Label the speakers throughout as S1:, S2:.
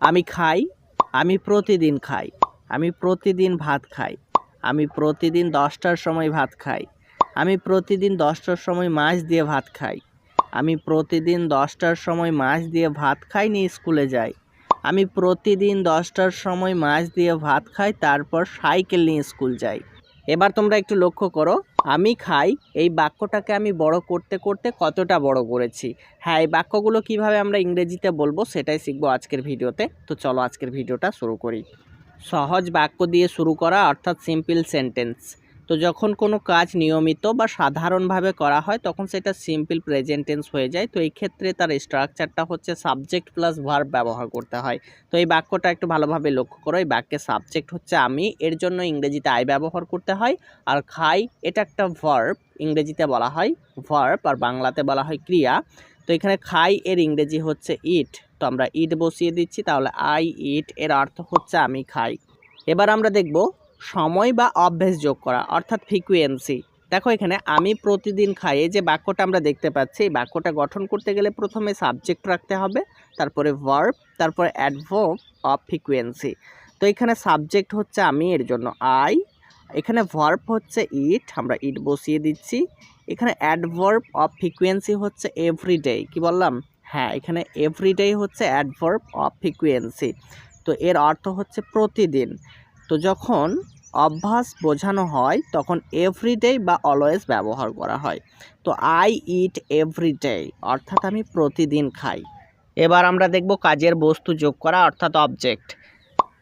S1: আমি খাই, আমি প্রতিদিন খাই, আমি প্রতিদিন ভাত খাই, আমি প্রতিদিন দশটার সময় ভাত খাই, আমি প্রতিদিন দশটার সময় মাছ দিয়ে ভাত খাই, আমি প্রতিদিন দশটার সময় মাছ দিয়ে ভাত খাই নিয়ে স্কুলে যাই, আমি প্রতিদিন দশটার সময় মাছ দিয়ে ভাত খাই, তারপর সাইকেল নিয়ে স্কুল যাই। এবার তোমরা একটু লক্ষ্য করো আমি খাই, এই বাক্যটাকে আমি বড় করতে করতে কতটা বড় করেছি। হ্যাঁ এই বাক্যগুলো কীভাবে আমরা ইংরেজিতে বলব সেটাই শিখব আজকের ভিডিওতে। তো চলো আজকের ভিডিওটা শুরু করি। সহজ বাক্য দিয়ে শুরু করা অর্থাৎ সিম্পল সেন্টেন্স তো যখন কোনো কাজ নিয়মিত বা সাধারণভাবে করা হয়, তখন সেটা সিম্পল প্রেজেন্ট টেন্স হয়ে যায়। তো এই ক্ষেত্রে তার স্ট্রাকচারটা হচ্ছে সাবজেক্ট প্লাস ভার্ব ব্যবহার করতে হয়। তো এই বাক্যটা একটু ভালোভাবে লক্ষ্য করো। এই বাক্যের সাবজেক্ট হচ্ছে আমি, এর জন্য ইংরেজিতে আই ব্যবহার করতে হয় আর খাই, এটা একটা ভার্ব ইংরেজিতে বলা হয় ভার্ব আর বাংলাতে বলা হয় ক্রিয়া। তো এখানে খাই এর ইংরেজি হচ্ছে ইট তো আমরা ইট বসিয়ে দিচ্ছি। তাহলে আই ইট এর অর্থ হচ্ছে আমি খাই। এবার আমরা দেখব সময় বা অভ্যেস যোগ করা, অর্থাৎ ফ্রিকুয়েন্সি দেখো এখানে আমি প্রতিদিন খাই এই যে বাক্যটা আমরা দেখতে পাচ্ছি, এই বাক্যটা গঠন করতে গেলে প্রথমে সাবজেক্ট রাখতে হবে, তারপরে ভার্ব তারপরে অ্যাডভার্ব অফ ফ্রিকুয়েন্সি তো এখানে সাবজেক্ট হচ্ছে আমি, এর জন্য আই এখানে ভার্ব হচ্ছে ইট আমরা ইট বসিয়ে দিচ্ছি। এখানে অ্যাডভার্ব অফ ফ্রিকুয়েন্সি হচ্ছে এভরিডে কি বললাম? হ্যাঁ এখানে এভরিডে হচ্ছে অ্যাডভার্ব অফ ফ্রিকুয়েন্সি তো এর অর্থ হচ্ছে প্রতিদিন। তো যখন অভ্যাস বোঝানো হয়, তখন এভরিডে বা অলওয়েজ ব্যবহার করা হয়। তো আই ইট এভরিডে অর্থাৎ আমি প্রতিদিন খাই। এবার আমরা দেখব কাজের বস্তু যোগ করা, অর্থাৎ অবজেক্ট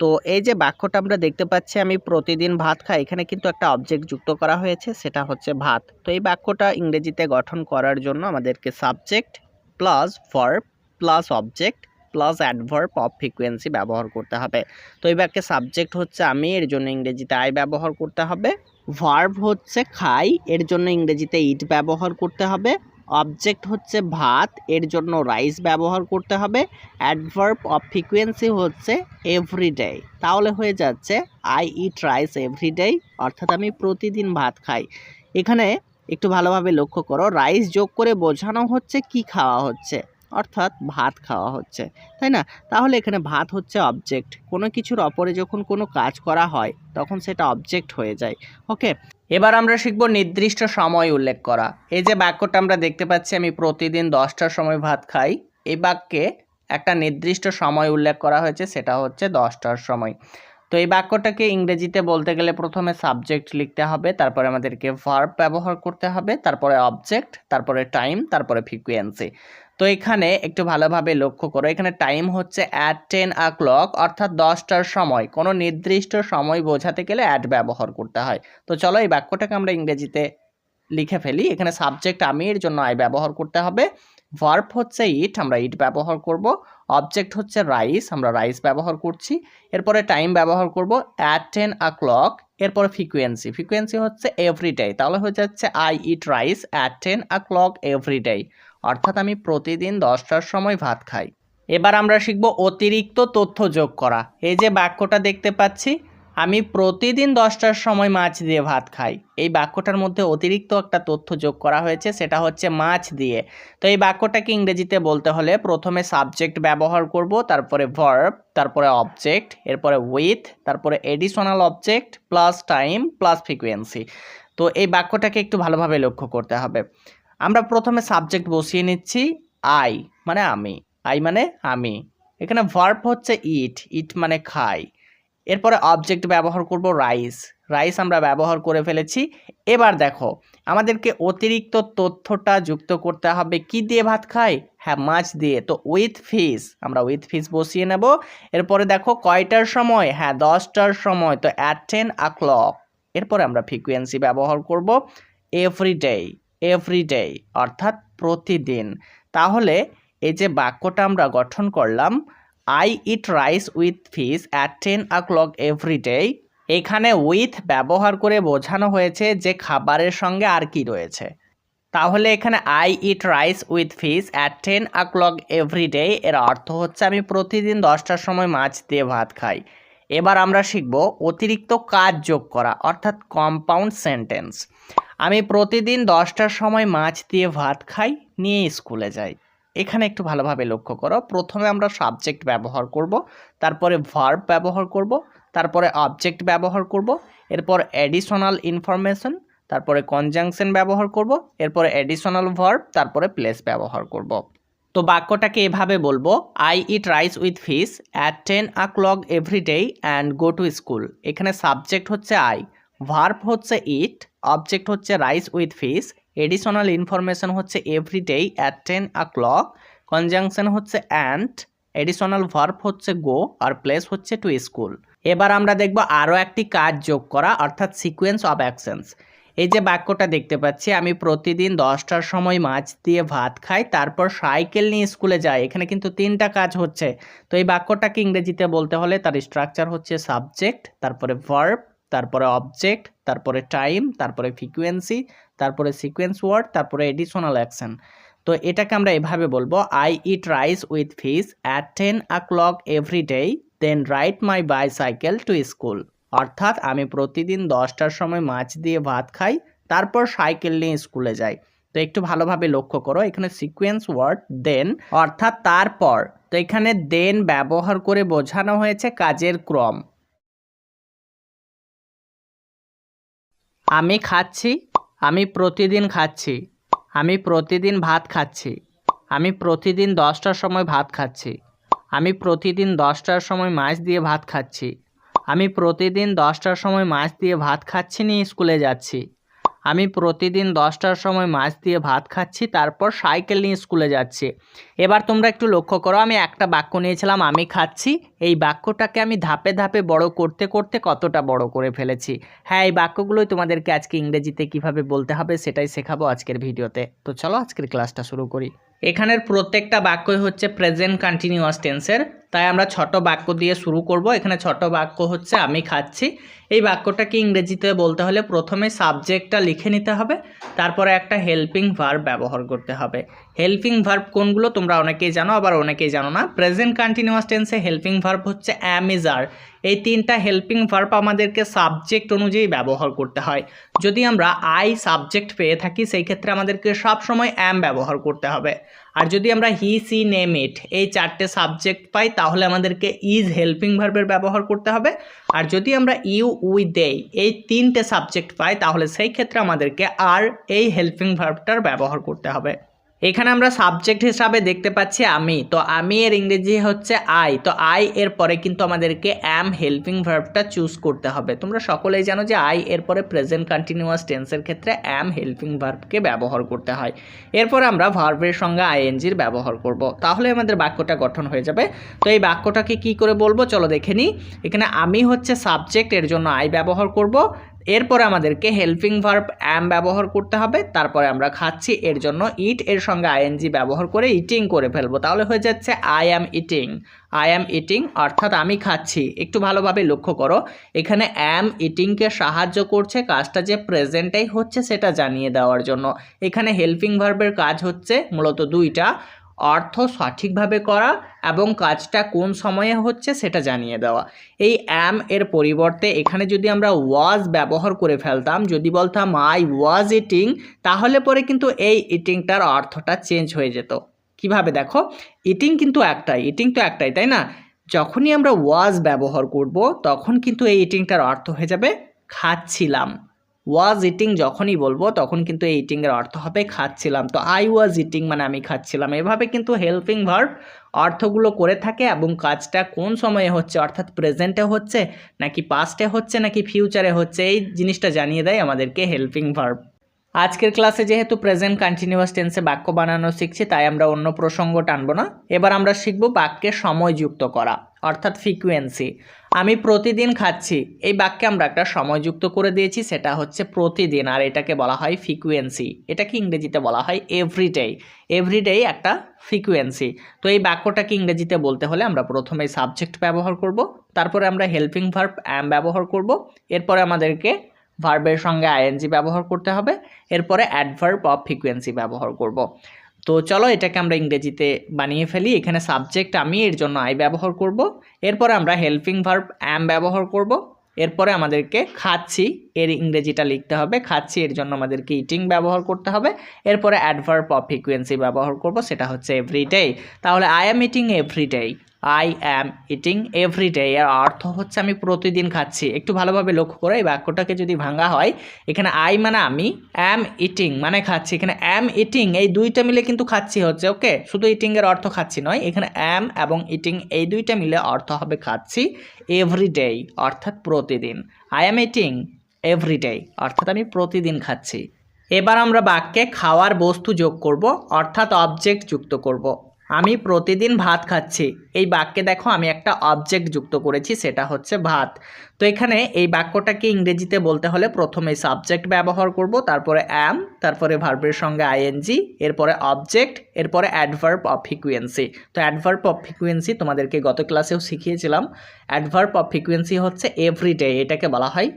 S1: তো এই যে বাক্যটা আমরা দেখতে পাচ্ছি, আমি প্রতিদিন ভাত খাই, এখানে কিন্তু একটা অবজেক্ট যুক্ত করা হয়েছে, সেটা হচ্ছে ভাত। তো এই বাক্যটা ইংরেজিতে গঠন করার জন্য আমাদেরকে subject plus verb plus object plus adverb of frequency ব্যবহার করতে হবে। তো এই বাক্যে সাবজেক্ট হচ্ছে আমি, এর জন্য ইংরেজিতে আই ব্যবহার করতে হবে। ভার্ব হচ্ছে খাই, এর জন্য ইংরেজিতে ইট ব্যবহার করতে হবে। অবজেক্ট হচ্ছে ভাত, এর জন্য রাইস ব্যবহার করতে হবে। অ্যাডভার্ব অফ ফ্রিকুয়েন্সি হচ্ছে এভরিডে তাহলে হয়ে যাচ্ছে আই ইট রাইস এভরিডে অর্থাৎ আমি প্রতিদিন ভাত খাই। এখানে একটু ভালোভাবে লক্ষ্য করো রাইস যোগ করে বোঝানো হচ্ছে, কি খাওয়া হচ্ছে। অর্থাৎ ভাত খাওয়া হচ্ছে, তাই না? তাহলে এখানে ভাত হচ্ছে অবজেক্ট কোনো কিছুর অপরে যখন কোনো কাজ করা হয়, তখন সেটা অবজেক্ট হয়ে যায়। ওকে এবার আমরা শিখব নির্দিষ্ট সময় উল্লেখ করা। এই যে বাক্যটা আমরা দেখতে পাচ্ছি, আমি প্রতিদিন দশটার সময় ভাত খাই। এই বাক্যে একটা নির্দিষ্ট সময় উল্লেখ করা হয়েছে, সেটা হচ্ছে দশটার সময়। তো এই বাক্যটাকে ইংরেজিতে বলতে গেলে প্রথমে সাবজেক্ট লিখতে হবে, তারপরে আমাদেরকে ভার্ব ব্যবহার করতে হবে, তারপরে অবজেক্ট তারপরে টাইম তারপরে ফ্রিকুয়েন্সি তো এখানে একটু ভালোভাবে লক্ষ্য করো। এখানে টাইম হচ্ছে অ্যাট টেন আ ক্লক অর্থাৎ দশটার সময়। কোনো নির্দিষ্ট সময় বোঝাতে গেলে অ্যাড ব্যবহার করতে হয়। তো চলো এই বাক্যটাকে আমরা ইংরেজিতে লিখে ফেলি। এখানে সাবজেক্ট আমি, এর জন্য আই ব্যবহার করতে হবে। ভার্ব হচ্ছে ইট আমরা ইট ব্যবহার করব। অবজেক্ট হচ্ছে রাইস আমরা রাইস ব্যবহার করছি। এরপরে টাইম ব্যবহার করব অ্যাট টেন আ ক্লক এরপরে ফ্রিকুয়েন্সি ফ্রিকুয়েন্সি হচ্ছে এভরিডে তাহলে হয়ে যাচ্ছে I eat rice at ten o'clock everyday অর্থাৎ আমি প্রতিদিন দশটার সময় ভাত খাই। এবার আমরা শিখব অতিরিক্ত তথ্য যোগ করা। এই যে বাক্যটা দেখতে পাচ্ছি, আমি প্রতিদিন দশটার সময় মাছ দিয়ে ভাত খাই। এই বাক্যটার মধ্যে অতিরিক্ত একটা তথ্য যোগ করা হয়েছে, সেটা হচ্ছে মাছ দিয়ে। তো এই বাক্যটাকে ইংরেজিতে বলতে হলে প্রথমে সাবজেক্ট ব্যবহার করব, তারপরে ভার্ব তারপরে অবজেক্ট এরপরে উইথ তারপরে additional object plus time plus frequency তো এই বাক্যটাকে একটু ভালোভাবে লক্ষ্য করতে হবে। আমরা প্রথমে সাবজেক্ট বসিয়ে নিচ্ছি আই মানে আমি। আই মানে আমি। এখানে ভার্ব হচ্ছে ইট ইট মানে খাই। এরপরে অবজেক্ট ব্যবহার করব রাইস রাইস আমরা ব্যবহার করে ফেলেছি। এবার দেখো, আমাদেরকে অতিরিক্ত তথ্যটা যুক্ত করতে হবে। কি দিয়ে ভাত খাই? হ্যাঁ মাছ দিয়ে। তো উইথ ফিস আমরা উইথ ফিস বসিয়ে নেব। এরপরে দেখো, কয়টার সময়? হ্যাঁ দশটার সময়। তো অ্যাট টেন আ ক্লক এরপরে আমরা ফ্রিকুয়েন্সি ব্যবহার করব এভরিডে এভরিডে অর্থাৎ প্রতিদিন। তাহলে এই যে বাক্যটা আমরা গঠন করলাম I eat rice with fish at ten o'clock everyday এখানে উইথ ব্যবহার করে বোঝানো হয়েছে যে খাবারের সঙ্গে আর কি রয়েছে। তাহলে এখানে I eat rice with fish at ten o'clock everyday এর অর্থ হচ্ছে আমি প্রতিদিন দশটার সময় মাছ দিয়ে ভাত খাই। এবার আমরা শিখব অতিরিক্ত কাজ যোগ করা, অর্থাৎ কম্পাউন্ড সেন্টেন্স আমি প্রতিদিন দশটার সময় মাছ দিয়ে ভাত খাই, নিয়ে স্কুলে যাই। এখানে একটু ভালোভাবে লক্ষ্য করো। প্রথমে আমরা সাবজেক্ট ব্যবহার করব, তারপরে ভার্ব ব্যবহার করব, তারপরে অবজেক্ট ব্যবহার করব, এরপর অ্যাডিশনাল ইনফরমেশন তারপরে কনজাংশন ব্যবহার করব, এরপরে অ্যাডিশনাল ভার্ব তারপরে প্লেস ব্যবহার করব। তো বাক্যটাকে এভাবে বলব I eat rice with fish at ten o'clock every day and go to school এখানে সাবজেক্ট হচ্ছে আই ভার্ব হচ্ছে ইট অবজেক্ট হচ্ছে rice with fish additional information হচ্ছে every day at ten o'clock conjunction হচ্ছে অ্যান্ড এডিশনাল ভার্ভ হচ্ছে go আর place হচ্ছে to school এবার আমরা দেখব আরও একটি কাজ যোগ করা, অর্থাৎ সিকোয়েন্স অফ অ্যাকশনস এই যে বাক্যটা দেখতে পাচ্ছি, আমি প্রতিদিন দশটার সময় মাছ দিয়ে ভাত খাই, তারপর সাইকেল নিয়ে স্কুলে যাই, এখানে কিন্তু তিনটা কাজ হচ্ছে। তো এই বাক্যটাকে ইংরেজিতে বলতে হলে তার স্ট্রাকচার হচ্ছে সাবজেক্ট তারপরে ভার্ব তারপরে অবজেক্ট তারপরে টাইম তারপরে ফ্রিকুয়েন্সি তারপরে সিকোয়েন্স ওয়ার্ড তারপরে এডিশনাল অ্যাকশন তো এটাকে আমরা এভাবে বলব I eat rice with fish at ten o'clock every day then ride my bicycle to school অর্থাৎ আমি প্রতিদিন দশটার সময় মাছ দিয়ে ভাত খাই, তারপর সাইকেল নিয়ে স্কুলে যাই। তো একটু ভালোভাবে লক্ষ্য করো, এখানে সিকোয়েন্স ওয়ার্ড দেন অর্থাৎ তারপর। তো এখানে দেন ব্যবহার করে বোঝানো হয়েছে কাজের ক্রম। আমি খাচ্ছি, আমি প্রতিদিন খাচ্ছি, আমি প্রতিদিন ভাত খাচ্ছি, আমি প্রতিদিন দশটার সময় ভাত খাচ্ছি, আমি প্রতিদিন দশটার সময় মাছ দিয়ে ভাত খাচ্ছি, আমি প্রতিদিন দশটার সময় মাছ দিয়ে ভাত খাচ্ছি নিয়ে স্কুলে যাচ্ছি, আমি প্রতিদিন দশটার সময় মাছ দিয়ে ভাত খাচ্ছি, তারপর সাইকেল নিয়ে স্কুলে যাচ্ছি। এবার তোমরা একটু লক্ষ্য করো, আমি একটা বাক্য নিয়েছিলাম, আমি খাচ্ছি। এই বাক্যটাকে আমি ধাপে ধাপে বড় করতে করতে কতটা বড় করে ফেলেছি। হ্যাঁ এই বাক্যগুলোই তোমাদেরকে আজকে ইংরেজিতে কীভাবে বলতে হবে সেটাই শেখাবো আজকের ভিডিওতে। তো চলো আজকের ক্লাসটা শুরু করি। এখানের প্রত্যেকটা বাক্যই হচ্ছে প্রেজেন্ট কন্টিনিউয়াস টেন্সের তাই আমরা ছোট বাক্য দিয়ে শুরু করব। এখানে ছোট বাক্য হচ্ছে আমি খাচ্ছি। এই বাক্যটাকে ইংরেজিতে বলতে হলে প্রথমে সাবজেক্টটা লিখে নিতে হবে। তারপরে একটা হেল্পিং ভার্ব ব্যবহার করতে হবে। হেল্পিং ভার্ব কোনগুলো তোমরা অনেকেই জানো, আবার অনেকেই জানো না। প্রেজেন্ট কন্টিনিউয়াস টেন্সে হেল্পিং ভার্ব হচ্ছে অ্যাম ইজ এই তিনটা হেল্পিং ভার্ব আমাদেরকে সাবজেক্ট অনুযায়ী ব্যবহার করতে হয়। যদি আমরা আই সাবজেক্ট পেয়ে থাকি, সেই ক্ষেত্রে আমাদেরকে সব সময় অ্যাম ব্যবহার করতে হবে। আর যদি আমরা হি সি নেম ইট এই চারটে সাবজেক্ট পাই, তাহলে আমাদেরকে ইজ হেল্পিং ভার্বের ব্যবহার করতে হবে। আর যদি আমরা ইউ উই দেই এই তিনটে সাবজেক্ট পাই, তাহলে সেই ক্ষেত্রে আমাদেরকে আর এই হেল্পিং ভার্বটার ব্যবহার করতে হবে। এখানে আমরা সাবজেক্ট হিসাবে দেখতে পাচ্ছি আমি। তো আমি এর ইংরেজি হচ্ছে আই তো আই এর পরে কিন্তু আমাদেরকে অ্যাম হেল্পিং ভার্বটা চুজ করতে হবে। তোমরা সকলেই জানো যে আই এর পরে প্রেজেন্ট কন্টিনিউয়াস টেন্সের ক্ষেত্রে অ্যাম হেল্পিং ভার্বকে ব্যবহার করতে হয়। এরপর আমরা ভার্বের সঙ্গে আইএনজির ব্যবহার করব। তাহলে আমাদের বাক্যটা গঠন হয়ে যাবে। তো এই বাক্যটাকে কি করে বলব? চলো দেখে নিই। এখানে আমি হচ্ছে সাবজেক্ট এর জন্য আই ব্যবহার করব। এরপরে আমাদেরকে হেল্পিং ভার্ব অ্যাম ব্যবহার করতে হবে, তারপরে আমরা খাচ্ছি, এর জন্য ইট এর সঙ্গে আইএনজি ব্যবহার করে ইটিং করে ফেলব। তাহলে হয়ে যাচ্ছে I am eating I am eating অর্থাৎ আমি খাচ্ছি। একটু ভালোভাবে লক্ষ্য করো, এখানে অ্যাম ইটিংকে সাহায্য করছে, কাজটা যে প্রেজেন্টেই হচ্ছে সেটা জানিয়ে দেওয়ার জন্য। এখানে হেল্পিং ভার্বের কাজ হচ্ছে মূলত দুইটা অর্থ সঠিকভাবে করা এবং কাজটা কোন সময়ে হচ্ছে সেটা জানিয়ে দেওয়া। এই অ্যাম এর পরিবর্তে এখানে যদি আমরা ওয়াজ ব্যবহার করে ফেলতাম, যদি বলতাম আই ওয়াজ ইটিং তাহলে পরে কিন্তু এই ইটিংটার অর্থটা চেঞ্জ হয়ে যেত। কীভাবে দেখো? ইটিং কিন্তু একটাই ইটিং তো একটাই, তাই না? যখনই আমরা ওয়াজ ব্যবহার করব, তখন কিন্তু এই ইটিংটার অর্থ হয়ে যাবে, খাচ্ছিলাম। ওয়াজ ইটিং যখনই বলব, তখন কিন্তু এই ইটিংয়ের অর্থ হবে খাচ্ছিলাম। তো আই ওয়াজ ইটিং মানে আমি খাচ্ছিলাম। এভাবে কিন্তু হেল্পিং ভার্ব অর্থগুলো করে থাকে এবং কাজটা কোন সময়ে হচ্ছে? অর্থাৎ প্রেজেন্টে হচ্ছে, নাকি পাস্টে হচ্ছে, নাকি ফিউচারে হচ্ছে? এই জিনিসটা জানিয়ে দেয় আমাদেরকে হেল্পিং ভার্ব আজকের ক্লাসে যেহেতু প্রেজেন্ট কন্টিনিউয়াস টেন্সে বাক্য বানানো শিখছি, তাই আমরা অন্য প্রসঙ্গ টানবো না। এবার আমরা শিখব বাক্যে সময় যুক্ত করা, অর্থাৎ ফ্রিকুয়েন্সি আমি প্রতিদিন খাচ্ছি, এই বাক্যে আমরা একটা সময় যুক্ত করে দিয়েছি, সেটা হচ্ছে প্রতিদিন, আর এটাকে বলা হয় ফ্রিকুয়েন্সি এটাকে ইংরেজিতে বলা হয় এভরিডে এভরিডে একটা ফ্রিকুয়েন্সি তো এই বাক্যটাকে ইংরেজিতে বলতে হলে আমরা প্রথমে সাবজেক্ট ব্যবহার করব, তারপরে আমরা হেল্পিং ভার্ব অ্যাম ব্যবহার করব, এরপরে আমাদেরকে ভার্বের সঙ্গে আইএনজি ব্যবহার করতে হবে, এরপরে অ্যাডভার্ব অফ ফ্রিকুয়েন্সি ব্যবহার করব। তো চলো এটাকে আমরা ইংরেজিতে বানিয়ে ফেলি, এখানে সাবজেক্ট আমি, এর জন্য আই ব্যবহার করব। এরপরে আমরা হেল্পিং ভার্ব অ্যাম ব্যবহার করব। এরপরে আমাদেরকে খাচ্ছি, এর ইংরেজিটা লিখতে হবে, খাচ্ছি, এর জন্য আমাদেরকে ইটিং ব্যবহার করতে হবে। এরপরে অ্যাডভার্ব অফ ফ্রিকুয়েন্সি ব্যবহার করব, সেটা হচ্ছে এভরিডে তাহলে I am eating everyday I am eating everyday এর অর্থ হচ্ছে আমি প্রতিদিন খাচ্ছি। একটু ভালোভাবে লক্ষ্য করে এই বাক্যটাকে যদি ভাঙা হয়, এখানে আই মানে আমি অ্যাম ইটিং মানে খাচ্ছি। এখানে অ্যাম ইটিং এই দুইটা মিলে কিন্তু খাচ্ছি হচ্ছে ওকে শুধু ইটিংয়ের অর্থ খাচ্ছি নয়, এখানে অ্যাম এবং ইটিং এই দুইটা মিলে অর্থ হবে খাচ্ছি এভরিডে অর্থাৎ প্রতিদিন। আই অ্যাম ইটিং এভরিডে অর্থাৎ আমি প্রতিদিন খাচ্ছি। এবার আমরা বাক্যে খাওয়ার বস্তু যোগ করব, অর্থাৎ অবজেক্ট যুক্ত করব। আমি প্রতিদিন ভাত খাচ্ছি। এই বাক্যে দেখো আমি একটা অবজেক্ট যুক্ত করেছি, সেটা হচ্ছে ভাত। তো এখানে এই বাক্যটাকে ইংরেজিতে বলতে হলে প্রথমে সাবজেক্ট ব্যবহার করব, তারপরে অ্যাম তারপরে ভার্বের সঙ্গে আইএনজি এরপরে অবজেক্ট এরপরে অ্যাডভার্ব অফ ফ্রিকুয়েন্সি তো অ্যাডভার্ব অফ ফ্রিকুয়েন্সি তোমাদেরকে গত ক্লাসেও শিখিয়েছিলাম। অ্যাডভার্ব অফ ফ্রিকুয়েন্সি হচ্ছে এভরিডে এটাকে বলা হয়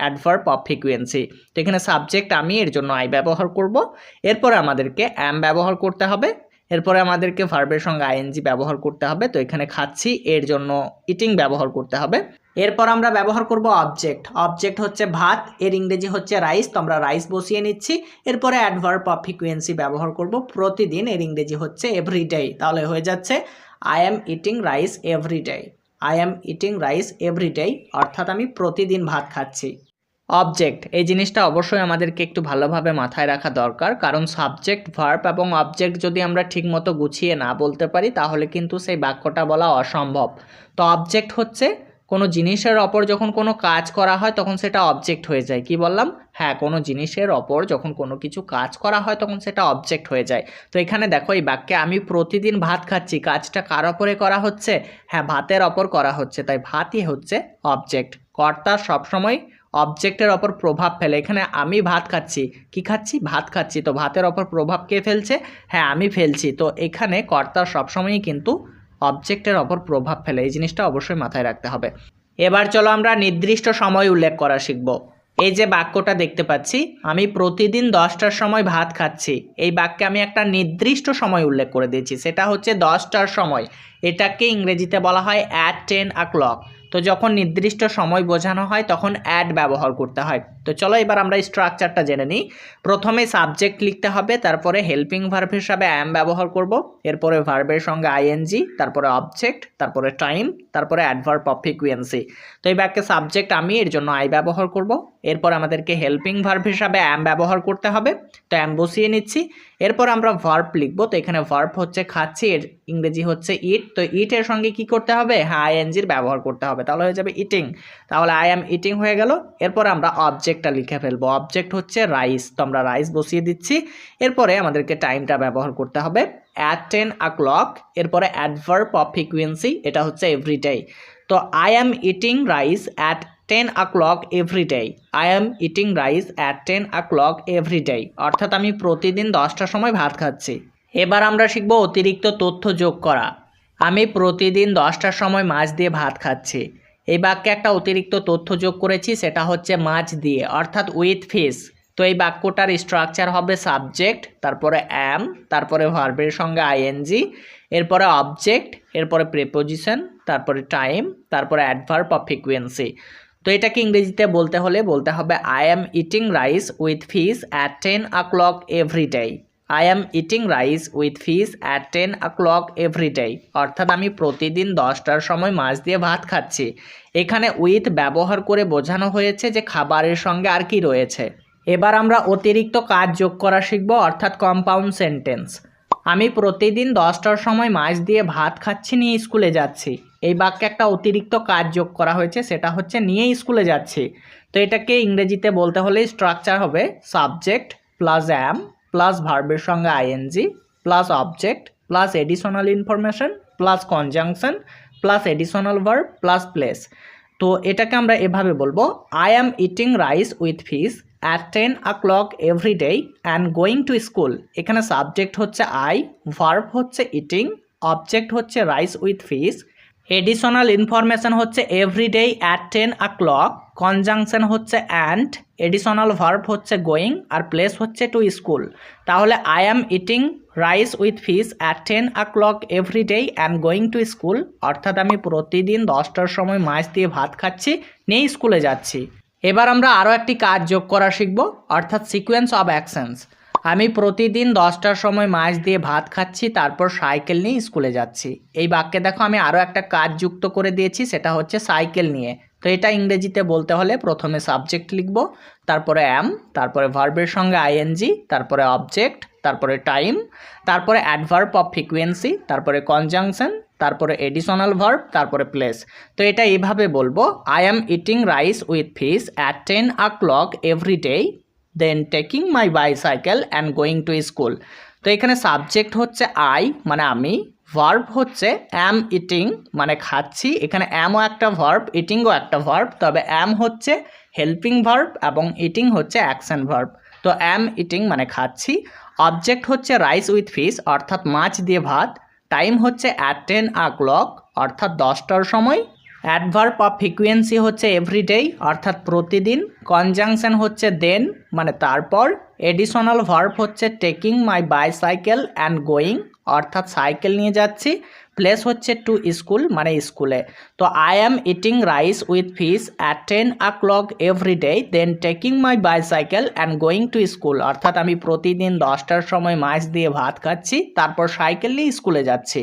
S1: অ্যাডভার্ব অফ ফ্রিকুয়েন্সি তো এখানে সাবজেক্ট আমি, এর জন্য আই ব্যবহার করব। এরপরে আমাদেরকে অ্যাম ব্যবহার করতে হবে। এরপরে আমাদেরকে ভার্বের সঙ্গে আইএনজি ব্যবহার করতে হবে। তো এখানে খাচ্ছি, এর জন্য ইটিং ব্যবহার করতে হবে। এরপর আমরা ব্যবহার করব অবজেক্ট অবজেক্ট হচ্ছে ভাত, এর ইংরেজি হচ্ছে রাইস তো আমরা রাইস বসিয়ে নিচ্ছি। এরপরে অ্যাডভার্ব অফ ফ্রিকুয়েন্সি ব্যবহার করব, প্রতিদিন, এর ইংরেজি হচ্ছে এভরিডে তাহলে হয়ে যাচ্ছে I am eating rice everyday I am eating rice everyday অর্থাৎ আমি প্রতিদিন ভাত খাচ্ছি। অবজেক্ট এই জিনিসটা অবশ্যই আমাদেরকে একটু ভালোভাবে মাথায় রাখা দরকার। কারণ সাবজেক্ট ভার্ব এবং অবজেক্ট যদি আমরা ঠিকমতো গুছিয়ে না বলতে পারি, তাহলে কিন্তু সেই বাক্যটা বলা অসম্ভব। তো অবজেক্ট হচ্ছে কোনো জিনিসের ওপর যখন কোনো কাজ করা হয়, তখন সেটা অবজেক্ট হয়ে যায়। কি বললাম? হ্যাঁ কোনো জিনিসের ওপর যখন কোনো কিছু কাজ করা হয়, তখন সেটা অবজেক্ট হয়ে যায়। তো এখানে দেখো, এই বাক্যে আমি প্রতিদিন ভাত খাচ্ছি। কাজটা কার ওপরে করা হচ্ছে? হ্যাঁ ভাতের ওপর করা হচ্ছে। তাই ভাতই হচ্ছে অবজেক্ট কর্তা সবসময় অবজেক্টের ওপর প্রভাব ফেলে। এখানে আমি ভাত খাচ্ছি। কি খাচ্ছি? ভাত খাচ্ছি। তো ভাতের ওপর প্রভাব কে ফেলছে? হ্যাঁ আমি ফেলছি। তো এখানে কর্তা সবসময়ই কিন্তু অবজেক্টের ওপর প্রভাব ফেলে। এই জিনিসটা অবশ্যই মাথায় রাখতে হবে। এবার চলো আমরা নির্দিষ্ট সময় উল্লেখ করা শিখব। এই যে বাক্যটা দেখতে পাচ্ছি, আমি প্রতিদিন দশটার সময় ভাত খাচ্ছি। এই বাক্যে আমি একটা নির্দিষ্ট সময় উল্লেখ করে দিয়েছি। সেটা হচ্ছে দশটার সময়। এটাকে ইংরেজিতে বলা হয় অ্যাট টেন আ ক্লক তো যখন নির্দিষ্ট সময় বোঝানো হয় তখন অ্যাড ব্যবহার করতে হয়। তো চলো এবার আমরা স্ট্রাকচারটা জেনে নিই। প্রথমে সাবজেক্ট লিখতে হবে, তারপরে হেল্পিং ভার্ব হিসাবে অ্যাম ব্যবহার করব, এরপরে ভার্বের সঙ্গে আইএনজি তারপরে অবজেক্ট তারপরে টাইম তারপরে অ্যাডভার্ব অফ ফ্রিকুয়েন্সি তো এই বাক্যে সাবজেক্ট আমি, এর জন্য আই ব্যবহার করব। এরপর আমাদেরকে হেল্পিং ভার্ব হিসাবে অ্যাম ব্যবহার করতে হবে, তো অ্যাম বসিয়ে নিচ্ছি। এরপর আমরা ভার্ব লিখব, তো এখানে ভার্ব হচ্ছে খাচ্ছি, এর ইংরেজি হচ্ছে ইট তো ইটের সঙ্গে কি করতে হবে? হ্যাঁ আইএনজির ব্যবহার করতে হবে, তাহলে হয়ে যাবে ইটিং তাহলে আই অ্যাম ইটিং হয়ে গেল। এরপর আমরা অবজেক্টটা লিখে ফেলব। অবজেক্ট হচ্ছে রাইস তো আমরা রাইস বসিয়ে দিচ্ছি। এরপরে আমাদেরকে টাইমটা ব্যবহার করতে হবে অ্যাট টেন আ ক্লক এরপরে অ্যাডভার্ব অফ ফ্রিকুয়েন্সি এটা হচ্ছে এভরিডে তো I am eating rice at ten o'clock everyday I am eating rice at ten o'clock everyday অর্থাৎ আমি প্রতিদিন দশটার সময় ভাত খাচ্ছি। এবার আমরা শিখব অতিরিক্ত তথ্য যোগ করা। আমি প্রতিদিন দশটার সময় মাছ দিয়ে ভাত খাচ্ছি। এই বাক্যে একটা অতিরিক্ত তথ্য যোগ করেছি, সেটা হচ্ছে মাছ দিয়ে, অর্থাৎ উইথ ফিশ তো এই বাক্যটার স্ট্রাকচার হবে সাবজেক্ট তারপরে অ্যাম তারপরে ভার্বের সঙ্গে আইএনজি এরপরে অবজেক্ট এরপরে প্রেপোজিশন তারপরে টাইম তারপরে অ্যাডভার্ব অফ ফ্রিকুয়েন্সি তো এটাকে ইংরেজিতে বলতে হলে বলতে হবে I am eating rice with fish at ten o'clock every day I am eating rice with fish at ten o'clock every day অর্থাৎ আমি প্রতিদিন দশটার সময় মাছ দিয়ে ভাত খাচ্ছি। এখানে উইথ ব্যবহার করে বোঝানো হয়েছে যে খাবারের সঙ্গে আর কি রয়েছে। এবার আমরা অতিরিক্ত কাজ যোগ করা শিখব, অর্থাৎ কম্পাউন্ড সেন্টেন্স আমি প্রতিদিন দশটার সময় মাছ দিয়ে ভাত খাচ্ছি, নিয়ে স্কুলে যাচ্ছি। এই বাক্যে একটা অতিরিক্ত কাজ যোগ করা হয়েছে, সেটা হচ্ছে নিয়ে স্কুলে যাচ্ছি। তো এটাকে ইংরেজিতে বলতে হলে স্ট্রাকচার হবে সাবজেক্ট প্লাস অ্যাম প্লাস ভার্বের সঙ্গে ING plus object plus additional information plus conjunction plus additional verb plus place তো এটাকে আমরা এভাবে বলব I am eating rice with fish at ten o'clock every day and going to school এখানে subject হচ্ছে I verb হচ্ছে eating object হচ্ছে rice with fish additional information হচ্ছে everyday at ten o'clock conjunction হচ্ছে অ্যান্ড এডিশনাল ভার্ব হচ্ছে going আর place হচ্ছে to school তাহলে I am eating rice with fish at ten o'clock every day and going to school অর্থাৎ আমি প্রতিদিন দশটার সময় মাছ দিয়ে ভাত খাচ্ছি, নিয়ে স্কুলে যাচ্ছি। এবার আমরা আরও একটি কাজ যোগ করা শিখব, অর্থাৎ সিকোয়েন্স অফ অ্যাকশনস আমি প্রতিদিন দশটার সময় মাছ দিয়ে ভাত খাচ্ছি, তারপর সাইকেল নিয়ে স্কুলে যাচ্ছি। এই বাক্যে দেখো, আমি আরও একটা কাজ যুক্ত করে দিয়েছি, সেটা হচ্ছে সাইকেল নিয়ে। তো এটা ইংরেজিতে বলতে হলে প্রথমে সাবজেক্ট লিখব, তারপরে অ্যাম তারপরে ভার্বের সঙ্গে আইএনজি তারপরে অবজেক্ট তারপরে টাইম তারপরে অ্যাডভার্ব অফ ফ্রিকুয়েন্সি তারপরে কনজাংশন তারপরে এডিশনাল ভার্ব তারপরে প্লেস তো এটা এইভাবে বলব I am eating rice with fish at ten o'clock every day then taking my bicycle and going to school তো এখানে সাবজেক্ট হচ্ছে আই মানে আমি। ভার্ব হচ্ছে অ্যাম ইটিং মানে খাচ্ছি। এখানে অ্যামও একটা ভার্ব ইটিংও একটা ভার্ব তবে অ্যাম হচ্ছে হেল্পিং ভার্ব এবং ইটিং হচ্ছে অ্যাকশন ভার্ব তো অ্যাম ইটিং মানে খাচ্ছি। অবজেক্ট হচ্ছে রাইস উইথ ফিস অর্থাৎ মাছ দিয়ে ভাত। টাইম হচ্ছে অ্যাট টেন আ ক্লক অর্থাৎ দশটার সময়। অ্যাডভার্ব অফ ফ্রিকুয়েন্সি হচ্ছে এভরিডেই, অর্থাৎ প্রতিদিন। কনজাংশন হচ্ছে দেন মানে তারপর। এডিশনাল ভার্ব হচ্ছে taking my bicycle and going, অর্থাৎ সাইকেল নিয়ে যাচ্ছি। প্লেস হচ্ছে টু স্কুল মানে স্কুলে। তো I am eating rice with fish at ten o'clock every day, then taking my bicycle and going to school. অর্থাৎ আমি প্রতিদিন দশটার সময় মাছ দিয়ে ভাত খাচ্ছি, তারপর সাইকেল নিয়ে স্কুলে যাচ্ছি।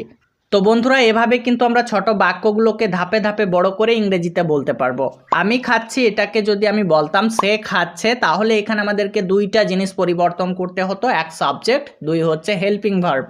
S1: তো বন্ধুরা, এভাবে কিন্তু আমরা ছোট বাক্যগুলোকে ধাপে ধাপে বড় করে ইংরেজিতে বলতে পারব। আমি খাচ্ছি, এটাকে যদি আমি বলতাম, সে খাচ্ছে, তাহলে এখানে আমাদেরকে দুইটা জিনিস পরিবর্তন করতে হতো। এক সাবজেক্ট, দুই হচ্ছে হেল্পিং ভার্ব।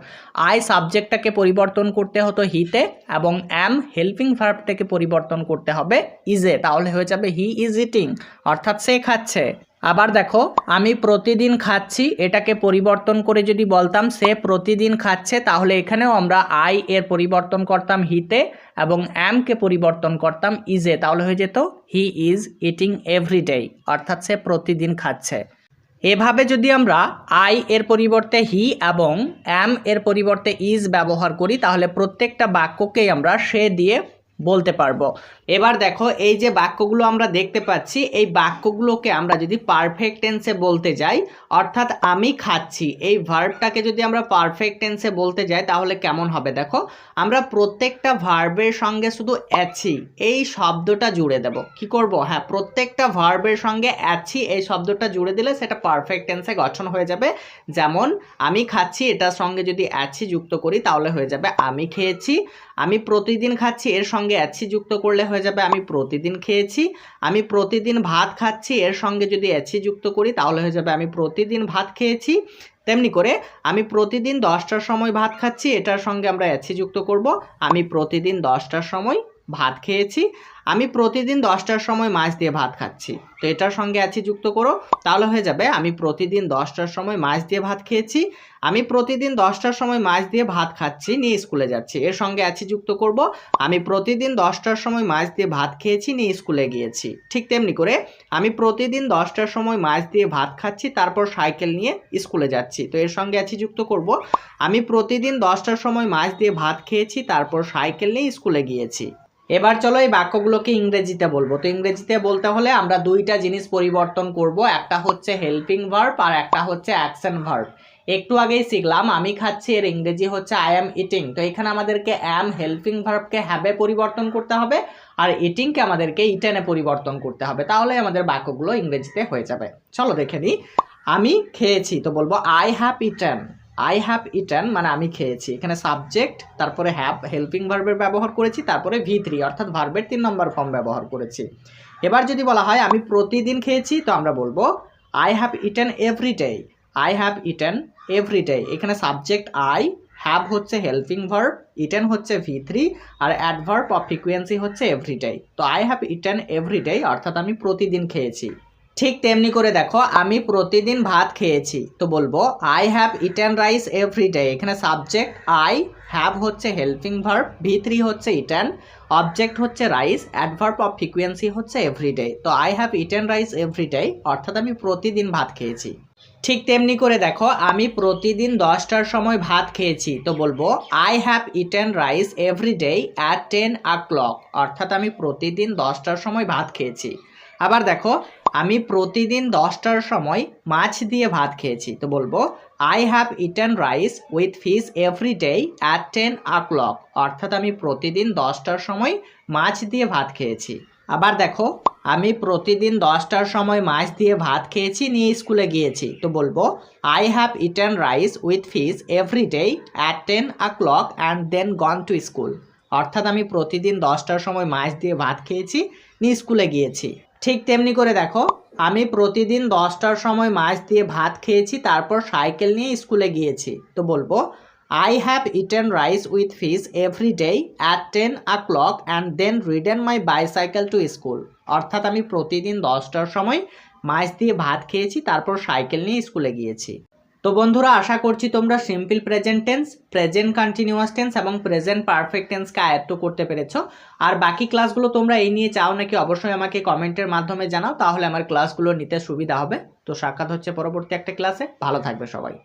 S1: আই সাবজেক্টটাকে পরিবর্তন করতে হতো হিতে, এবং অ্যাম হেল্পিং ভার্বটাকে পরিবর্তন করতে হবে ইজে। তাহলে হয়ে যাবে হি ইজ ইটিং, অর্থাৎ সে খাচ্ছে। আবার দেখো, আমি প্রতিদিন খাচ্ছি, এটাকে পরিবর্তন করে যদি বলতাম, সে প্রতিদিন খাচ্ছে, তাহলে এখানেও আমরা আই এর পরিবর্তন করতাম হিতে এবং অ্যামকে পরিবর্তন করতাম ইজে তাহলে হয়ে যেত হি ইজ ইটিং এভরিডে অর্থাৎ সে প্রতিদিন খাচ্ছে। এভাবে যদি আমরা আই এর পরিবর্তে হি এবং অ্যাম এর পরিবর্তে ইজ ব্যবহার করি, তাহলে প্রত্যেকটা বাক্যকেই আমরা সে দিয়ে বলতে পারব। এবার দেখো, এই যে বাক্যগুলো আমরা দেখতে পাচ্ছি, এই বাক্যগুলোকে আমরা যদি পারফেক্ট টেন্সে বলতে যাই, অর্থাৎ আমি খাচ্ছি, এই ভার্বটাকে যদি আমরা পারফেক্ট টেন্সে বলতে যাই, তাহলে কেমন হবে দেখো? আমরা প্রত্যেকটা ভার্বের সঙ্গে শুধু অ্যাছি এই শব্দটা জুড়ে দেব। কি করব? হ্যাঁ প্রত্যেকটা ভার্বের সঙ্গে অ্যাছি এই শব্দটা জুড়ে দিলে সেটা পারফেক্ট টেন্সে গঠন হয়ে যাবে। যেমন, আমি খাচ্ছি, এটার সঙ্গে যদি অ্যাছি যুক্ত করি, তাহলে হয়ে যাবে, আমি খেয়েছি আমি প্রতিদিন খাচ্ছি, এর সঙ্গে অ্যাচি যুক্ত করলে হয়ে যাবে আমি প্রতিদিন খেয়েছি। আমি প্রতিদিন ভাত খাচ্ছি, এর সঙ্গে যদি অ্যাচি যুক্ত করি তাহলে হয়ে যাবে আমি প্রতিদিন ভাত খেয়েছি। তেমনি করে আমি প্রতিদিন দশটার সময় ভাত খাচ্ছি, এটার সঙ্গে আমরা অ্যাচি যুক্ত করব। আমি প্রতিদিন দশটার সময় ভাত খেয়েছি। আমি প্রতিদিন দশটার সময় মাছ দিয়ে ভাত খাচ্ছি। তো এটার সঙ্গে আছি যুক্ত করো, তাহলে হয়ে যাবে আমি প্রতিদিন দশটার সময় মাছ দিয়ে ভাত খেয়েছি, আমি প্রতিদিন দশটার সময় মাছ দিয়ে ভাত খাচ্ছি, নিয়ে স্কুলে যাচ্ছি। এর সঙ্গে আছি যুক্ত করব, আমি প্রতিদিন দশটার সময় মাছ দিয়ে ভাত খেয়েছি, নিয়ে স্কুলে গিয়েছি। ঠিক তেমনি করে আমি প্রতিদিন দশটার সময় মাছ দিয়ে ভাত খাচ্ছি, তারপর সাইকেল নিয়ে স্কুলে যাচ্ছি। তো এর সঙ্গে আছি যুক্ত করব, আমি প্রতিদিন দশটার সময় মাছ দিয়ে ভাত খেয়েছি, তারপর সাইকেল নিয়ে স্কুলে গিয়েছি। এবার চলো এই বাক্যগুলোকে ইংরেজিতে বলব। তো ইংরেজিতে বলতে হলে আমরা দুইটা জিনিস পরিবর্তন করব। একটা হচ্ছে হেল্পিং ভার্ব আর একটা হচ্ছে অ্যাকশন ভার্ব একটু আগেই শিখলাম, আমি খাচ্ছি, এর ইংরেজি হচ্ছে আই অ্যাম ইটিং তো এখানে আমাদেরকে অ্যাম হেল্পিং ভার্বকে হ্যাবে পরিবর্তন করতে হবে আর ইটিংকে আমাদেরকে ইটেনে পরিবর্তন করতে হবে। তাহলে আমাদের বাক্যগুলো ইংরেজিতে হয়ে যাবে। চলো দেখে নিই। আমি খেয়েছি, তো বলব I have eaten I have eaten মানে আমি খেয়েছি। এখানে সাবজেক্ট তারপরে হ্যাভ হেল্পিং ভার্বের ব্যবহার করেছি, তারপরে ভি থ্রি অর্থাৎ ভার্বের তিন নম্বর ফর্ম ব্যবহার করেছি। এবার যদি বলা হয়, আমি প্রতিদিন খেয়েছি, তো আমরা বলব I have eaten every day I have eaten every day এখানে সাবজেক্ট আই হ্যাভ হচ্ছে হেল্পিং ভার্ব ইটেন হচ্ছে ভি থ্রি আর অ্যাডভার্ব অফ ফ্রিকুয়েন্সি হচ্ছে এভরি ডে তো I have eaten every day অর্থাৎ আমি প্রতিদিন খেয়েছি। ঠিক তেমনি করে দেখো, আমি প্রতিদিন ভাত খেয়েছি। তো বলব I have eaten rice every day এখানে সাবজেক্ট আই হ্যাভ হচ্ছে হেল্পিং ভার্ব ভি থ্রি হচ্ছে ইটেন অবজেক্ট হচ্ছে রাইস অ্যাডভার্ব অফ ফ্রিকুয়েন্সি হচ্ছে এভরিডে তো I have eaten rice everyday অর্থাৎ আমি প্রতিদিন ভাত খেয়েছি। ঠিক তেমনি করে দেখো, আমি প্রতিদিন দশটার সময় ভাত খেয়েছি। তো বলব I have eaten rice every day at ten o'clock অর্থাৎ আমি প্রতিদিন দশটার সময় ভাত খেয়েছি। আবার দেখো আমি প্রতিদিন দশটার সময় মাছ দিয়ে ভাত খেয়েছি। তো বলব I have eaten rice with fish every day at ten o'clock অর্থাৎ আমি প্রতিদিন দশটার সময় মাছ দিয়ে ভাত খেয়েছি। আবার দেখো, আমি প্রতিদিন দশটার সময় মাছ দিয়ে ভাত খেয়েছি, নিয়ে স্কুলে গিয়েছি। তো বলব I have eaten rice with fish every day at ten o'clock and then gone to school অর্থাৎ আমি প্রতিদিন দশটার সময় মাছ দিয়ে ভাত খেয়েছি, নিয়ে স্কুলে গিয়েছি। ঠিক তেমনি করে দেখো, আমি প্রতিদিন দশটার সময় মাছ দিয়ে ভাত খেয়েছি, তারপর সাইকেল নিয়ে স্কুলে গিয়েছি। তো বলব I have eaten rice with fish every day at ten o'clock and then ridden my bicycle to school অর্থাৎ আমি প্রতিদিন দশটার সময় মাছ দিয়ে ভাত খেয়েছি, তারপর সাইকেল নিয়ে স্কুলে গিয়েছি। তো বন্ধুরা, আশা করছি তোমরা simple present tense present continuous tense এবং প্রেজেন্ট পারফেক্ট টেন্সকে আয়ত্ত করতে পেরেছ। আর বাকি ক্লাসগুলো তোমরা এই নিয়ে চাও নাকি অবশ্যই আমাকে কমেন্টের মাধ্যমে জানাও, তাহলে আমার ক্লাসগুলো নিতে সুবিধা হবে। তো সাক্ষাৎ হচ্ছে পরবর্তী একটা ক্লাসে ভালো থাকবে সবাই।